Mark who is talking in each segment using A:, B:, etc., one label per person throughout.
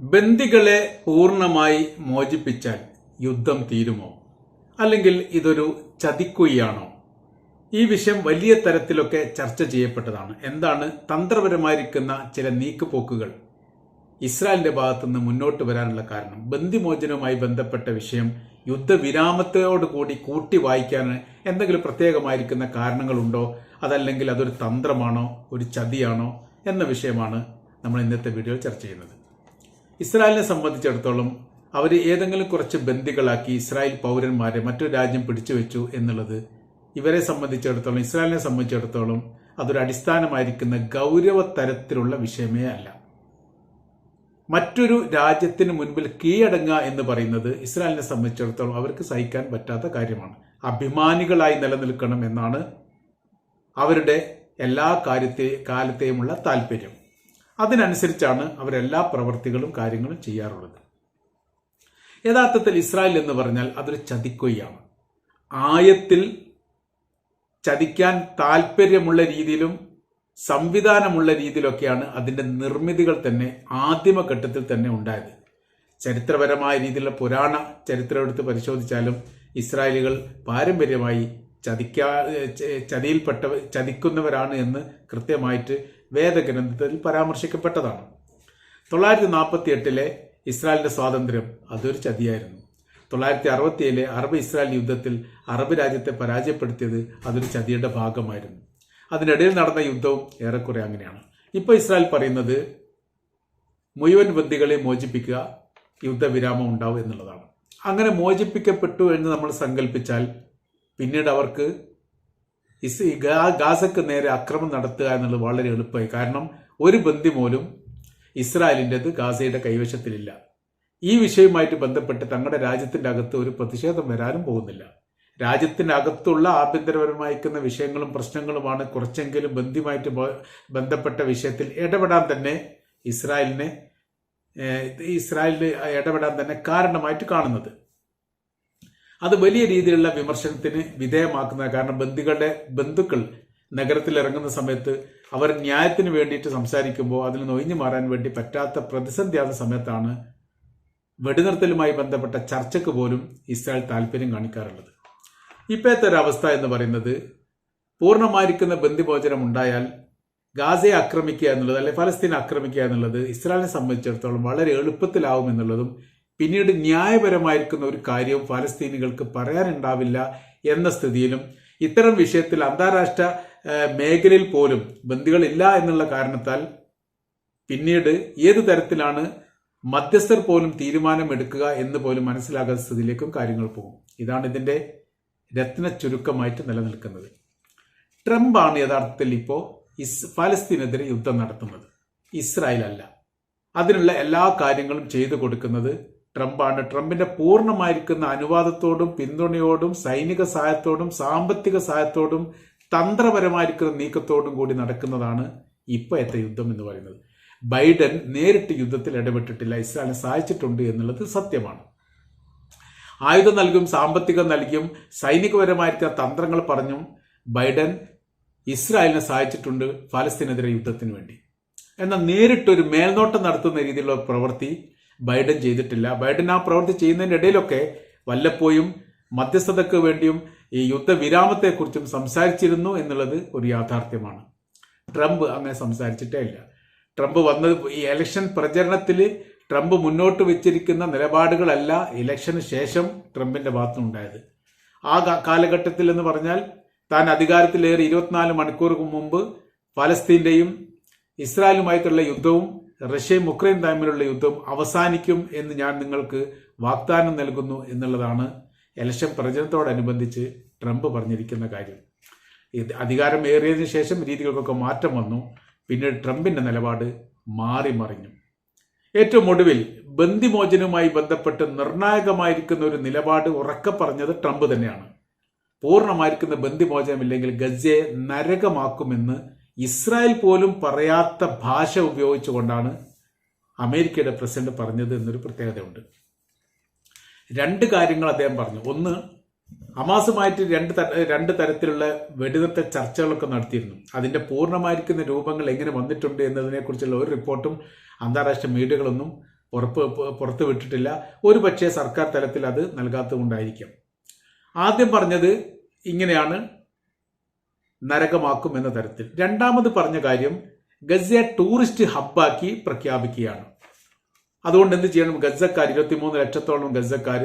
A: ബന്ദികളെ പൂർണമായി മോചിപ്പിച്ചാൽ യുദ്ധം തീരുമോ? അല്ലെങ്കിൽ ഇതൊരു ചതിക്കുയാണോ ഈ വിഷയം വലിയ തരത്തിലൊക്കെ ചർച്ച ചെയ്യപ്പെട്ടതാണ്. എന്താണ് തന്ത്രപരമായിരിക്കുന്ന ചില നീക്കുപോക്കുകൾ? ഇസ്രായേലിന്റെ ഭാഗത്തുനിന്ന് മുന്നോട്ട് വരാനുള്ള കാരണം. ബന്ദിമോചനവുമായി ബന്ധപ്പെട്ട വിഷയം യുദ്ധവിരാമത്തോടുകൂടി കൂട്ടി വായിക്കാൻ എന്തെങ്കിലും പ്രത്യേകമായിരിക്കുന്ന കാരണങ്ങളുണ്ടോ? അതല്ലെങ്കിൽ അതൊരു തന്ത്രമാണോ? ഒരു ചതിയാണോ? എന്ന വിഷയമാണ് നമ്മൾ ഇന്നത്തെ വീഡിയോയിൽ ചർച്ച ചെയ്യുന്നത്. ഇസ്രായേലിനെ സംബന്ധിച്ചിടത്തോളം അവർ ഏതെങ്കിലും കുറച്ച് ബന്ദികളാക്കി ഇസ്രായേൽ പൗരന്മാരെ മറ്റൊരു രാജ്യം പിടിച്ചു വെച്ചു എന്നുള്ളത് ഇവരെ സംബന്ധിച്ചിടത്തോളം ഇസ്രായേലിനെ സംബന്ധിച്ചിടത്തോളം അതൊരു അടിസ്ഥാനമായിരിക്കുന്ന ഗൗരവ തരത്തിലുള്ള വിഷയമേ അല്ല. മറ്റൊരു രാജ്യത്തിന് മുൻപിൽ കീഴടങ്ങുക എന്ന് പറയുന്നത് ഇസ്രായേലിനെ സംബന്ധിച്ചിടത്തോളം അവർക്ക് സഹിക്കാൻ പറ്റാത്ത കാര്യമാണ്. അഭിമാനികളായി നിലനിൽക്കണം എന്നാണ് അവരുടെ എല്ലാ കാര്യത്തെ കാലത്തെയുമുള്ള താല്പര്യം. അതിനനുസരിച്ചാണ് അവരെല്ലാ പ്രവൃത്തികളും കാര്യങ്ങളും ചെയ്യാറുള്ളത്. യഥാർത്ഥത്തിൽ ഇസ്രായേൽ എന്ന് പറഞ്ഞാൽ അതൊരു ചതിക്കൊയ്യാണ്. ആയത്തിൽ ചതിക്കാൻ താല്പര്യമുള്ള രീതിയിലും സംവിധാനമുള്ള രീതിയിലൊക്കെയാണ് അതിന്റെ നിർമ്മിതികൾ തന്നെ ആദ്യമഘട്ടത്തിൽ തന്നെ ഉണ്ടായത്. ചരിത്രപരമായ രീതിയിലുള്ള പുരാണ ചരിത്രം എടുത്ത് പരിശോധിച്ചാലും ഇസ്രായേലുകൾ പാരമ്പര്യമായി ചതിക്കാ ചതിയിൽപ്പെട്ടവർ ചതിയിൽപ്പെട്ട ചതിക്കുന്നവരാണ് എന്ന് കൃത്യമായിട്ട് വേദഗ്രന്ഥത്തിൽ പരാമർശിക്കപ്പെട്ടതാണ്. തൊള്ളായിരത്തി നാൽപ്പത്തി എട്ടിലെ ഇസ്രായേലിന്റെ സ്വാതന്ത്ര്യം അതൊരു ചതിയായിരുന്നു. തൊള്ളായിരത്തി അറുപത്തിയേഴിലെ അറബ് ഇസ്രായേൽ യുദ്ധത്തിൽ അറബ് രാജ്യത്തെ പരാജയപ്പെടുത്തിയത് അതൊരു ചതിയുടെ ഭാഗമായിരുന്നു. അതിനിടയിൽ നടന്ന യുദ്ധവും ഏറെക്കുറെ അങ്ങനെയാണ്. ഇപ്പോൾ ഇസ്രായേൽ പറയുന്നത് മുഴുവൻ ബന്ദികളെ മോചിപ്പിക്കുക യുദ്ധവിരാമം ഉണ്ടാവും എന്നുള്ളതാണ്. അങ്ങനെ മോചിപ്പിക്കപ്പെട്ടു എന്ന് നമ്മൾ സങ്കല്പിച്ചാൽ പിന്നീട് അവർക്ക് ഇസ് ഗാസക്ക് നേരെ അക്രമം നടത്തുക എന്നുള്ളത് വളരെ എളുപ്പമായി. കാരണം ഒരു ബന്ദി പോലും ഇസ്രായേലിന്റെത് ഗാസയുടെ കൈവശത്തിലില്ല. ഈ വിഷയവുമായിട്ട് ബന്ധപ്പെട്ട് തങ്ങളുടെ രാജ്യത്തിന്റെ അകത്ത് ഒരു പ്രതിഷേധം വരാനും പോകുന്നില്ല. രാജ്യത്തിന്റെ അകത്തുള്ള ആഭ്യന്തരപരമായിരിക്കുന്ന വിഷയങ്ങളും പ്രശ്നങ്ങളുമാണ് കുറച്ചെങ്കിലും ബന്ധിയുമായിട്ട് ബന്ധപ്പെട്ട വിഷയത്തിൽ ഇടപെടാൻ തന്നെ ഇസ്രായേലിനെ ഇസ്രായേലിന് ഇടപെടാൻ തന്നെ കാരണമായിട്ട് കാണുന്നത്. അത് വലിയ രീതിയിലുള്ള വിമർശനത്തിന് വിധേയമാക്കുന്ന കാരണം ബന്ധുക്കളുടെ ബന്ധുക്കൾ നഗരത്തിൽ ഇറങ്ങുന്ന സമയത്ത് അവർ ന്യായത്തിന് വേണ്ടിയിട്ട് സംസാരിക്കുമ്പോൾ അതിൽ നൊയിഞ്ഞു മാറാൻ വേണ്ടി പറ്റാത്ത പ്രതിസന്ധിയാകുന്ന സമയത്താണ് വെടിനിർത്തലുമായി ബന്ധപ്പെട്ട ചർച്ചയ്ക്ക് പോലും ഇസ്രായേൽ താല്പര്യം കാണിക്കാറുള്ളത്. ഇപ്പോഴത്തെ ഒരു അവസ്ഥ എന്ന് പറയുന്നത് പൂർണമായിരിക്കുന്ന ബന്ധുമോചനം ഉണ്ടായാൽ ഗാസയെ ആക്രമിക്കുക എന്നുള്ളത് അല്ലെ ഫലസ്തീനെ ആക്രമിക്കുക എന്നുള്ളത് ഇസ്രായേലിനെ സംബന്ധിച്ചിടത്തോളം വളരെ എളുപ്പത്തിലാവും എന്നുള്ളതും പിന്നീട് ന്യായപരമായിരിക്കുന്ന ഒരു കാര്യവും ഫലസ്തീനികൾക്ക് പറയാനുണ്ടാവില്ല എന്ന സ്ഥിതിയിലും ഇത്തരം വിഷയത്തിൽ അന്താരാഷ്ട്ര മേഖലയിൽ പോലും ബന്ദികളില്ല എന്നുള്ള കാരണത്താൽ പിന്നീട് ഏത് തരത്തിലാണ് മധ്യസ്ഥർ പോലും തീരുമാനമെടുക്കുക എന്ന് പോലും മനസ്സിലാകാത്ത സ്ഥിതിയിലേക്കും കാര്യങ്ങൾ പോകും. ഇതാണ് ഇതിന്റെ രത്ന ചുരുക്കമായിട്ട് നിലനിൽക്കുന്നത്. ട്രംപാണ് യഥാർത്ഥത്തിൽ ഇപ്പോൾ ഇസ് ഫലസ്തീനെതിരെ യുദ്ധം നടത്തുന്നത്. ഇസ്രായേൽ അല്ല. അതിനുള്ള എല്ലാ കാര്യങ്ങളും ചെയ്തു കൊടുക്കുന്നത് ട്രംപാണ്. ട്രംപിന്റെ പൂർണമായിരിക്കുന്ന അനുവാദത്തോടും പിന്തുണയോടും സൈനിക സഹായത്തോടും സാമ്പത്തിക സഹായത്തോടും തന്ത്രപരമായിരിക്കുന്ന നീക്കത്തോടും കൂടി നടക്കുന്നതാണ് ഇപ്പോഴത്തെ യുദ്ധം എന്ന് പറയുന്നത്. ബൈഡൻ നേരിട്ട് യുദ്ധത്തിൽ ഇടപെട്ടിട്ടില്ല. ഇസ്രായേലിനെ സഹായിച്ചിട്ടുണ്ട് എന്നുള്ളത് സത്യമാണ്. ആയുധം നൽകും സാമ്പത്തികം നൽകിയും സൈനികപരമായിരിക്കുന്ന തന്ത്രങ്ങൾ പറഞ്ഞും ബൈഡൻ ഇസ്രായേലിനെ സഹായിച്ചിട്ടുണ്ട് ഫലസ്തീനെതിരെ യുദ്ധത്തിന് വേണ്ടി. എന്നാൽ നേരിട്ടൊരു മേൽനോട്ടം നടത്തുന്ന രീതിയിലുള്ള പ്രവൃത്തി ബൈഡൻ ചെയ്തിട്ടില്ല. ബൈഡൻ ആ പ്രവൃത്തി ചെയ്യുന്നതിന്റെ ഇടയിലൊക്കെ വല്ലപ്പോഴും മധ്യസ്ഥതയ്ക്ക് വേണ്ടിയും ഈ യുദ്ധവിരാമത്തെക്കുറിച്ചും സംസാരിച്ചിരുന്നു എന്നുള്ളത് ഒരു യാഥാർത്ഥ്യമാണ്. ട്രംപ് അങ്ങനെ സംസാരിച്ചിട്ടേ ഇല്ല. ട്രംപ് വന്നത് ഈ ഇലക്ഷൻ പ്രചരണത്തിൽ ട്രംപ് മുന്നോട്ട് വെച്ചിരിക്കുന്ന നിലപാടുകളല്ല ഇലക്ഷന് ശേഷം ട്രംപിന്റെ ഭാഗത്തുനിന്നുണ്ടായത്. ആ കാലഘട്ടത്തിൽ എന്ന് പറഞ്ഞാൽ താൻ അധികാരത്തിലേറി ഇരുപത്തിനാല് മണിക്കൂർ മുമ്പ് ഫലസ്തീന്റെയും ഇസ്രായേലുമായിട്ടുള്ള യുദ്ധവും റഷ്യയും ഉക്രൈൻ തമ്മിലുള്ള യുദ്ധം അവസാനിക്കും എന്ന് ഞാൻ നിങ്ങൾക്ക് വാഗ്ദാനം നൽകുന്നു എന്നുള്ളതാണ് ഇലക്ഷൻ പ്രചരണത്തോടനുബന്ധിച്ച് ട്രംപ് പറഞ്ഞിരിക്കുന്ന കാര്യം. അധികാരം ഏറിയതിനു ശേഷം രീതികൾക്കൊക്കെ മാറ്റം വന്നു. പിന്നീട് ട്രംപിന്റെ നിലപാട് മാറി മറിഞ്ഞു. ഏറ്റവും ഒടുവിൽ ബന്ദിമോചനവുമായി ബന്ധപ്പെട്ട് നിർണായകമായിരിക്കുന്ന ഒരു നിലപാട് ഉറക്കെ പറഞ്ഞത് ട്രംപ് തന്നെയാണ്. പൂർണമായിരിക്കുന്ന ബന്ദിമോചനമില്ലെങ്കിൽ ഗസയെ നരകമാക്കുമെന്ന് ഇസ്രായേൽ പോലും പറയാത്ത ഭാഷ ഉപയോഗിച്ചുകൊണ്ടാണ് അമേരിക്കയുടെ പ്രസിഡന്റ് പറഞ്ഞത് എന്നൊരു പ്രത്യേകതയുണ്ട്. രണ്ട് കാര്യങ്ങൾ അദ്ദേഹം പറഞ്ഞു. ഒന്ന് ഹമാസുമായിട്ട് രണ്ട് രണ്ട് തരത്തിലുള്ള വെടിനിർത്ത ചർച്ചകളൊക്കെ നടത്തിയിരുന്നു. അതിന്റെ പൂർണമായിരിക്കുന്ന രൂപങ്ങൾ എങ്ങനെ വന്നിട്ടുണ്ട് എന്നതിനെക്കുറിച്ചുള്ള ഒരു റിപ്പോർട്ടും അന്താരാഷ്ട്ര മീഡിയകളൊന്നും ഉറപ്പ് പുറത്തു വിട്ടിട്ടില്ല. ഒരു പക്ഷേ സർക്കാർ തലത്തിൽ അത് നൽകാത്തതുകൊണ്ടായിരിക്കാം. ആദ്യം പറഞ്ഞത് ഇങ്ങനെയാണ്. നരകമാക്കും എന്ന തരത്തിൽ. രണ്ടാമത് പറഞ്ഞ കാര്യം ഗസയെ ടൂറിസ്റ്റ് ഹബ്ബാക്കി പ്രഖ്യാപിക്കുകയാണ്. അതുകൊണ്ട് എന്ത് ചെയ്യണം? ഗസക്കാർ ഇരുപത്തിമൂന്ന് ലക്ഷത്തോളം ഗസക്കാർ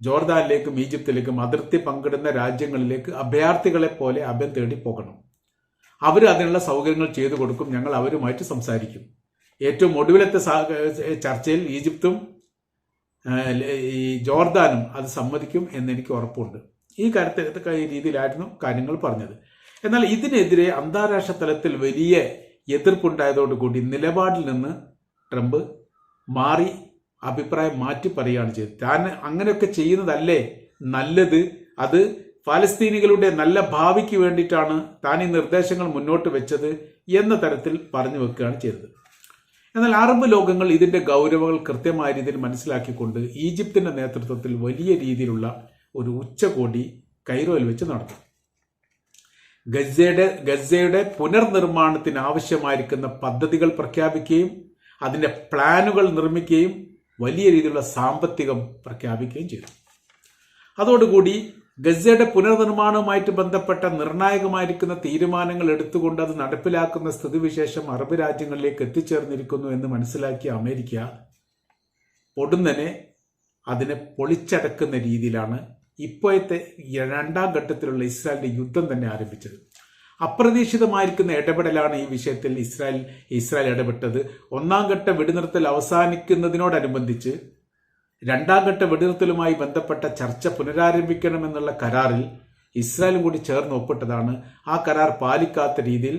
A: ജോർദാനിലേക്കും ഈജിപ്തിലേക്കും അതിർത്തി പങ്കിടുന്ന രാജ്യങ്ങളിലേക്ക് അഭയാർത്ഥികളെ പോലെ അഭയം തേടി പോകണം. അവർ അതിനുള്ള സൗകര്യങ്ങൾ ചെയ്തു കൊടുക്കും. ഞങ്ങൾ അവരുമായിട്ട് സംസാരിക്കും. ഏറ്റവും ഒടുവിലത്തെ ചർച്ചയിൽ ഈജിപ്തും ഈ ജോർദാനും അത് സമ്മതിക്കും എന്നെനിക്ക് ഉറപ്പുണ്ട്. ഈ കാര്യത്തെ ഈ രീതിയിലായിരുന്നു കാര്യങ്ങൾ പറഞ്ഞത്. എന്നാൽ ഇതിനെതിരെ അന്താരാഷ്ട്ര തലത്തിൽ വലിയ എതിർപ്പുണ്ടായതോടുകൂടി നിലപാടിൽ നിന്ന് ട്രംപ് മാറി അഭിപ്രായം മാറ്റി പറയുകയാണ് ചെയ്തത്. താൻ അങ്ങനെയൊക്കെ ചെയ്യുന്നതല്ലേ നല്ലത്? അത് ഫലസ്തീനികളുടെ നല്ല ഭാവിക്ക് വേണ്ടിയിട്ടാണ് താൻ ഈ നിർദ്ദേശങ്ങൾ മുന്നോട്ട് വെച്ചത് എന്ന തരത്തിൽ പറഞ്ഞു വെക്കുകയാണ് ചെയ്തത്. എന്നാൽ അറബ് ലോകങ്ങൾ ഇതിന്റെ ഗൗരവങ്ങൾ കൃത്യമായ രീതിയിൽ മനസ്സിലാക്കിക്കൊണ്ട് ഈജിപ്തിന്റെ നേതൃത്വത്തിൽ വലിയ രീതിയിലുള്ള ഒരു ഉച്ചകോടി കൈറോയിൽ വെച്ച് നടന്നു ഗസയുടെ ഗസയുടെ പുനർനിർമ്മാണത്തിന് ആവശ്യമായിരിക്കുന്ന പദ്ധതികൾ പ്രഖ്യാപിക്കുകയും അതിന്റെ പ്ലാനുകൾ നിർമ്മിക്കുകയും വലിയ രീതിയിലുള്ള സാമ്പത്തികം പ്രഖ്യാപിക്കുകയും ചെയ്തു. അതോടുകൂടി ഗസയുടെ പുനർനിർമ്മാണവുമായിട്ട് ബന്ധപ്പെട്ട നിർണായകമായിരിക്കുന്ന തീരുമാനങ്ങൾ എടുത്തുകൊണ്ട് അത് നടപ്പിലാക്കുന്ന സ്ഥിതിവിശേഷം അറബ് രാജ്യങ്ങളിലേക്ക് എത്തിച്ചേർന്നിരിക്കുന്നു എന്ന് മനസ്സിലാക്കിയ അമേരിക്ക പൊടുന്നനെ അതിനെ പൊളിച്ചടക്കുന്ന രീതിയിലാണ് ഇപ്പോഴത്തെ രണ്ടാം ഘട്ടത്തിലുള്ള ഇസ്രായേലിന്റെ യുദ്ധം തന്നെ ആരംഭിച്ചത്. അപ്രതീക്ഷിതമായിരിക്കുന്ന ഇടപെടലാണ് ഈ വിഷയത്തിൽ ഇസ്രായേൽ ഇസ്രായേൽ ഇടപെട്ടത്. ഒന്നാം ഘട്ട വെടിനിർത്തൽ അവസാനിക്കുന്നതിനോടനുബന്ധിച്ച് രണ്ടാം ഘട്ട വെടിനിർത്തലുമായി ബന്ധപ്പെട്ട ചർച്ച പുനരാരംഭിക്കണമെന്നുള്ള കരാറിൽ ഇസ്രായേലും കൂടി ചേർന്ന് ഒപ്പിട്ടതാണ്. ആ കരാർ പാലിക്കാത്ത രീതിയിൽ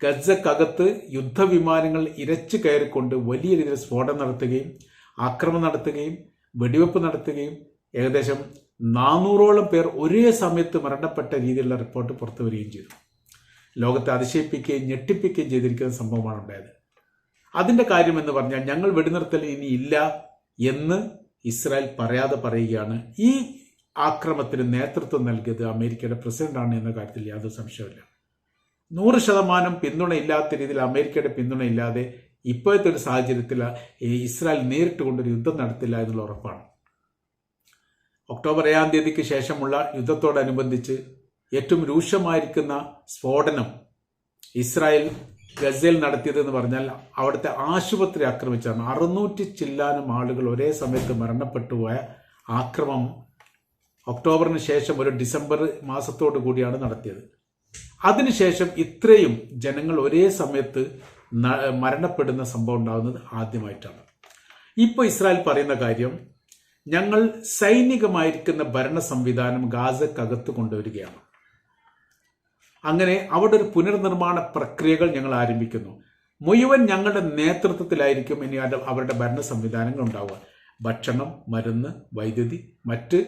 A: ഗസക്കകത്ത് യുദ്ധവിമാനങ്ങൾ ഇരച്ചു കയറിക്കൊണ്ട് വലിയ രീതിയിൽ സ്ഫോടനം നടത്തുകയും ആക്രമണം നടത്തുകയും വെടിവെപ്പ് നടത്തുകയും ഏകദേശം നാനൂറോളം പേർ ഒരേ സമയത്ത് മരണപ്പെട്ട രീതിയിലുള്ള റിപ്പോർട്ട് പുറത്തു വരികയും ചെയ്തു. ലോകത്തെ അതിശയിപ്പിക്കുകയും ഞെട്ടിപ്പിക്കുകയും ചെയ്തിരിക്കുന്ന സംഭവമാണ് ഉണ്ടായത്. അതിന്റെ കാര്യം എന്ന് പറഞ്ഞാൽ ഞങ്ങൾ വെടിനിർത്തൽ ഇനി ഇല്ല എന്ന് ഇസ്രായേൽ പറയാതെ പറയുകയാണ്. ഈ ആക്രമത്തിന് നേതൃത്വം നൽകിയത് അമേരിക്കയുടെ പ്രസിഡന്റാണ് എന്ന കാര്യത്തിൽ യാതൊരു സംശയമില്ല നൂറ് ശതമാനം പിന്തുണയില്ലാത്ത രീതിയിൽ അമേരിക്കയുടെ പിന്തുണയില്ലാതെ ഇപ്പോഴത്തെ ഒരു സാഹചര്യത്തിൽ ഇസ്രായേൽ നേരിട്ട് കൊണ്ടൊരു യുദ്ധം നടത്തില്ല എന്നുള്ള ഉറപ്പാണ്. ഒക്ടോബർ ഏഴാം തീയതിക്ക് ശേഷമുള്ള യുദ്ധത്തോടനുബന്ധിച്ച് ഏറ്റവും രൂക്ഷമായിരിക്കുന്ന സ്ഫോടനം ഇസ്രായേൽ ഗസയിൽ നടത്തിയതെന്ന് പറഞ്ഞാൽ അവിടുത്തെ ആശുപത്രി ആക്രമിച്ചാണ് അറുന്നൂറ്റി ചില്ലാനും ആളുകൾ ഒരേ സമയത്ത് മരണപ്പെട്ടു പോയ ആക്രമം ഒക്ടോബറിന് ശേഷം ഒരു ഡിസംബർ മാസത്തോടു കൂടിയാണ് നടത്തിയത്. അതിനുശേഷം ഇത്രയും ജനങ്ങൾ ഒരേ സമയത്ത് മരണപ്പെടുന്ന സംഭവം ഉണ്ടാകുന്നത് ആദ്യമായിട്ടാണ്. ഇപ്പോൾ ഇസ്രായേൽ പറയുന്ന കാര്യം ഞങ്ങൾ സൈനികമായിരിക്കുന്ന ഭരണ സംവിധാനം ഗാസക്കകത്ത് കൊണ്ടുവരികയാണ്. അങ്ങനെ അവിടെ ഒരു പുനർനിർമ്മാണ പ്രക്രിയകൾ ഞങ്ങൾ ആരംഭിക്കുന്നു. മുഴുവൻ ഞങ്ങളുടെ നേതൃത്വത്തിലായിരിക്കും ഇനി അവരുടെ ഭരണ സംവിധാനങ്ങൾ ഉണ്ടാവുക. ഭക്ഷണം മരുന്ന് വൈദ്യുതി മറ്റ്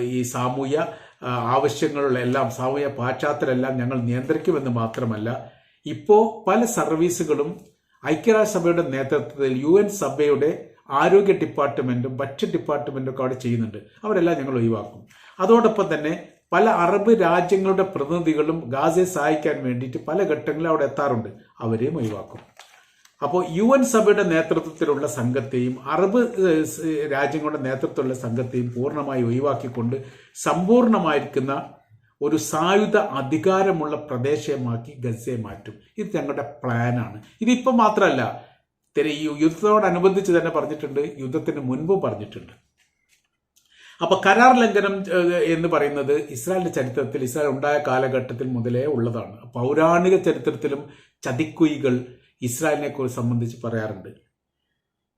A: ഈ സാമൂഹ്യ ആവശ്യങ്ങളുള്ള എല്ലാം സാമൂഹ്യ പാശ്ചാത്തലെല്ലാം ഞങ്ങൾ നിയന്ത്രിക്കുമെന്ന് മാത്രമല്ല ഇപ്പോൾ പല സർവീസുകളും ഐക്യരാഷ്ട്രസഭയുടെ നേതൃത്വത്തിൽ യു എൻ സഭയുടെ ആരോഗ്യ ഡിപ്പാർട്ട്മെന്റും ഭക്ഷ്യ ഡിപ്പാർട്ട്മെന്റും ഒക്കെ അവിടെ ചെയ്യുന്നുണ്ട്. അവരെല്ലാം ഞങ്ങൾ ഒഴിവാക്കും. അതോടൊപ്പം തന്നെ പല അറബ് രാജ്യങ്ങളുടെ പ്രതിനിധികളും ഗാസയെ സഹായിക്കാൻ വേണ്ടിയിട്ട് പല ഘട്ടങ്ങളിൽ അവിടെ എത്താറുണ്ട്. അവരെയും ഒഴിവാക്കും. അപ്പോൾ യു എൻ സഭയുടെ നേതൃത്വത്തിലുള്ള സംഘത്തെയും അറബ് രാജ്യങ്ങളുടെ നേതൃത്വത്തിലുള്ള സംഘത്തെയും പൂർണമായി ഒഴിവാക്കിക്കൊണ്ട് സമ്പൂർണമായിരിക്കുന്ന ഒരു സായുധ അധികാരമുള്ള പ്രദേശമാക്കി ഗസയെ മാറ്റും. ഇത് ഞങ്ങളുടെ പ്ലാനാണ്. ഇതിപ്പം മാത്രമല്ല തെര- ഈ യുദ്ധത്തോടനുബന്ധിച്ച് തന്നെ പറഞ്ഞിട്ടുണ്ട് യുദ്ധത്തിന് മുൻപും പറഞ്ഞിട്ടുണ്ട്. അപ്പൊ കരാർ ലംഘനം എന്ന് പറയുന്നത് ഇസ്രായേലിന്റെ ചരിത്രത്തിൽ ഇസ്രായേൽ ഉണ്ടായ കാലഘട്ടത്തിൽ മുതലേ ഉള്ളതാണ്. പൗരാണിക ചരിത്രത്തിലും ചതിക്കുയികൾ ഇസ്രായേലിനെ കുറിച്ച് സംബന്ധിച്ച് പറയാറുണ്ട്.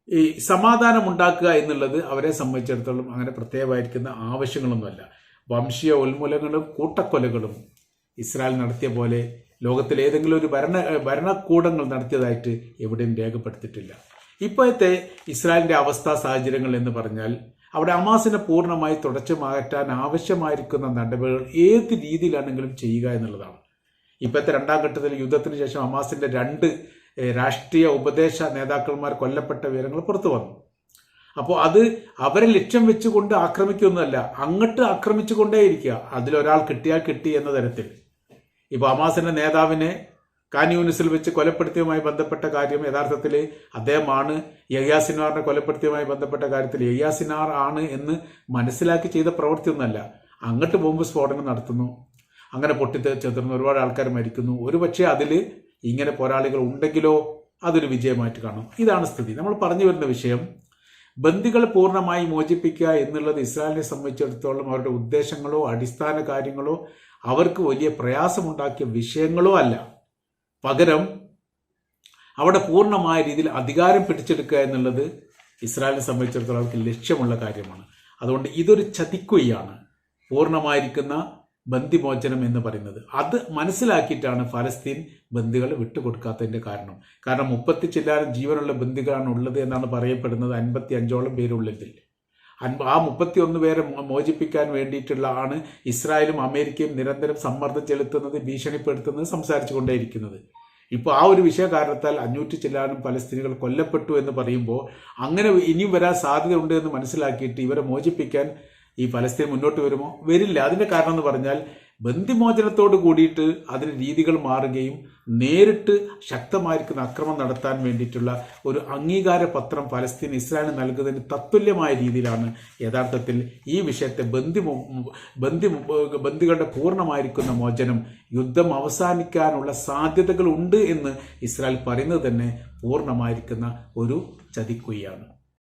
A: ഈ സമാധാനം ഉണ്ടാക്കുക എന്നുള്ളത് അവരെ സംബന്ധിച്ചിടത്തോളം അങ്ങനെ പ്രത്യേകമായിരിക്കുന്ന ആവശ്യങ്ങളൊന്നുമല്ല. വംശീയ ഉന്മൂലങ്ങളും കൂട്ടക്കൊലകളും ഇസ്രായേൽ നടത്തിയ പോലെ ലോകത്തിലെ ഏതെങ്കിലും ഒരു ഭരണ ഭരണകൂടങ്ങൾ നടത്തിയതായിട്ട് എവിടെയും രേഖപ്പെടുത്തിയിട്ടില്ല. ഇപ്പോഴത്തെ ഇസ്രായേലിന്റെ അവസ്ഥാ സാഹചര്യങ്ങൾ എന്ന് പറഞ്ഞാൽ അവിടെ അമാസിനെ പൂർണമായി തുടച്ചു മാറ്റാൻ ആവശ്യമായിരിക്കുന്ന നടപടികൾ ഏത് രീതിയിലാണെങ്കിലും ചെയ്യുക എന്നുള്ളതാണ്. ഇപ്പോഴത്തെ രണ്ടാം ഘട്ടത്തിൽ യുദ്ധത്തിന് ശേഷം ഹമാസിന്റെ രണ്ട് രാഷ്ട്രീയ ഉപദേശ നേതാക്കന്മാർ കൊല്ലപ്പെട്ട വിവരങ്ങൾ പുറത്തു വന്നു. അപ്പോൾ അത് അവരെ ലക്ഷ്യം വെച്ചുകൊണ്ട് ആക്രമിക്കുകയൊന്നുമല്ല അങ്ങോട്ട് ആക്രമിച്ചുകൊണ്ടേയിരിക്കുക. അതിലൊരാൾ കിട്ടിയാൽ കിട്ടി എന്ന തരത്തിൽ. ഇപ്പൊ ഹമാസിന്റെ നേതാവിനെ കാന്യൂനിസിൽ വെച്ച് കൊലപ്പെടുത്തിയതുമായി ബന്ധപ്പെട്ട കാര്യം യഥാർത്ഥത്തിൽ അദ്ദേഹമാണ് യഹ്യാസിനാറിനെ കൊലപ്പെടുത്തിയതുമായി ബന്ധപ്പെട്ട കാര്യത്തിൽ യഹ്യാസിനാർ ആണ് എന്ന് മനസ്സിലാക്കി ചെയ്ത പ്രവൃത്തിയൊന്നല്ല അങ്ങോട്ട് ബോംബ് സ്ഫോടനം നടത്തുന്നു. അങ്ങനെ പൊട്ടിത്തെറിച്ചെത്തുന്നു ഒരുപാട് ആൾക്കാർ മരിക്കുന്നു. ഒരുപക്ഷെ അതിൽ ഇങ്ങനെ പോരാളികൾ ഉണ്ടെങ്കിലോ അതൊരു വിജയമായിട്ട് കാണും. ഇതാണ് സ്ഥിതി. നമ്മൾ പറഞ്ഞു വരുന്ന വിഷയം ബന്ദികളെ പൂർണമായി മോചിപ്പിക്കുക എന്നുള്ളത് ഇസ്രായേലിനെ സംബന്ധിച്ചിടത്തോളം അവരുടെ ഉദ്ദേശങ്ങളോ അടിസ്ഥാന കാര്യങ്ങളോ അവർക്ക് വലിയ പ്രയാസമുണ്ടാക്കിയ വിഷയങ്ങളോ അല്ല. പകരം അവിടെ പൂർണമായ രീതിയിൽ അധികാരം പിടിച്ചെടുക്കുക എന്നുള്ളത് ഇസ്രായേലിനെ സംബന്ധിച്ചിടത്തോളം അവർക്ക് ലക്ഷ്യമുള്ള കാര്യമാണ്. അതുകൊണ്ട് ഇതൊരു ചതിക്കുകയാണ് പൂർണമായിരിക്കുന്ന ബന്ധിമോചനം എന്ന് പറയുന്നത്. അത് മനസ്സിലാക്കിയിട്ടാണ് ഫലസ്തീൻ ബന്ദികളെ വിട്ടുകൊടുക്കാത്തതിന്റെ കാരണം. കാരണം മുപ്പത്തി ചില്ലാരം ജീവനുള്ള ബന്ദികളാണ് ഉള്ളത് എന്നാണ് പറയപ്പെടുന്നത് അൻപത്തി അഞ്ചോളം പേരുള്ളതിൽ ആ മുപ്പത്തി ഒന്ന് പേരെ മോചിപ്പിക്കാൻ വേണ്ടിയിട്ടുള്ള ആണ് ഇസ്രായേലും അമേരിക്കയും നിരന്തരം സമ്മർദ്ദം ചെലുത്തുന്നത് ഭീഷണിപ്പെടുത്തുന്നത് സംസാരിച്ചു കൊണ്ടേയിരിക്കുന്നത് ഇപ്പോൾ ആ ഒരു വിഷയ കാരണത്താൽ അഞ്ഞൂറ്റി ചില്ലാനും പലസ്തീനികൾ കൊല്ലപ്പെട്ടു എന്ന് പറയുമ്പോൾ അങ്ങനെ ഇനിയും വരാൻ സാധ്യതയുണ്ട് എന്ന് മനസ്സിലാക്കിയിട്ട് ഇവരെ മോചിപ്പിക്കാൻ ഈ പലസ്തീൻ മുന്നോട്ട് വരുമോ? വരില്ല. അതിന്റെ കാരണം എന്ന് പറഞ്ഞാൽ ബന്ധിമോചനത്തോട് കൂടിയിട്ട് അതിന് രീതികൾ മാറുകയും നേരിട്ട് ശക്തമായിരിക്കുന്ന അക്രമം നടത്താൻ വേണ്ടിയിട്ടുള്ള ഒരു അംഗീകാര പത്രം പലസ്തീൻ ഇസ്രായേലിന് നൽകുന്നതിന് തത്തുല്യമായ രീതിയിലാണ് യഥാർത്ഥത്തിൽ ഈ വിഷയത്തെ ബന്ധി ബന്ധി ബന്ധികളുടെ പൂർണമായിരിക്കുന്ന മോചനം യുദ്ധം അവസാനിക്കാനുള്ള സാധ്യതകൾ ഉണ്ട് എന്ന് ഇസ്രായേൽ പറയുന്നത് തന്നെ പൂർണമായിരിക്കുന്ന ഒരു ചതിക്കുകയാണ്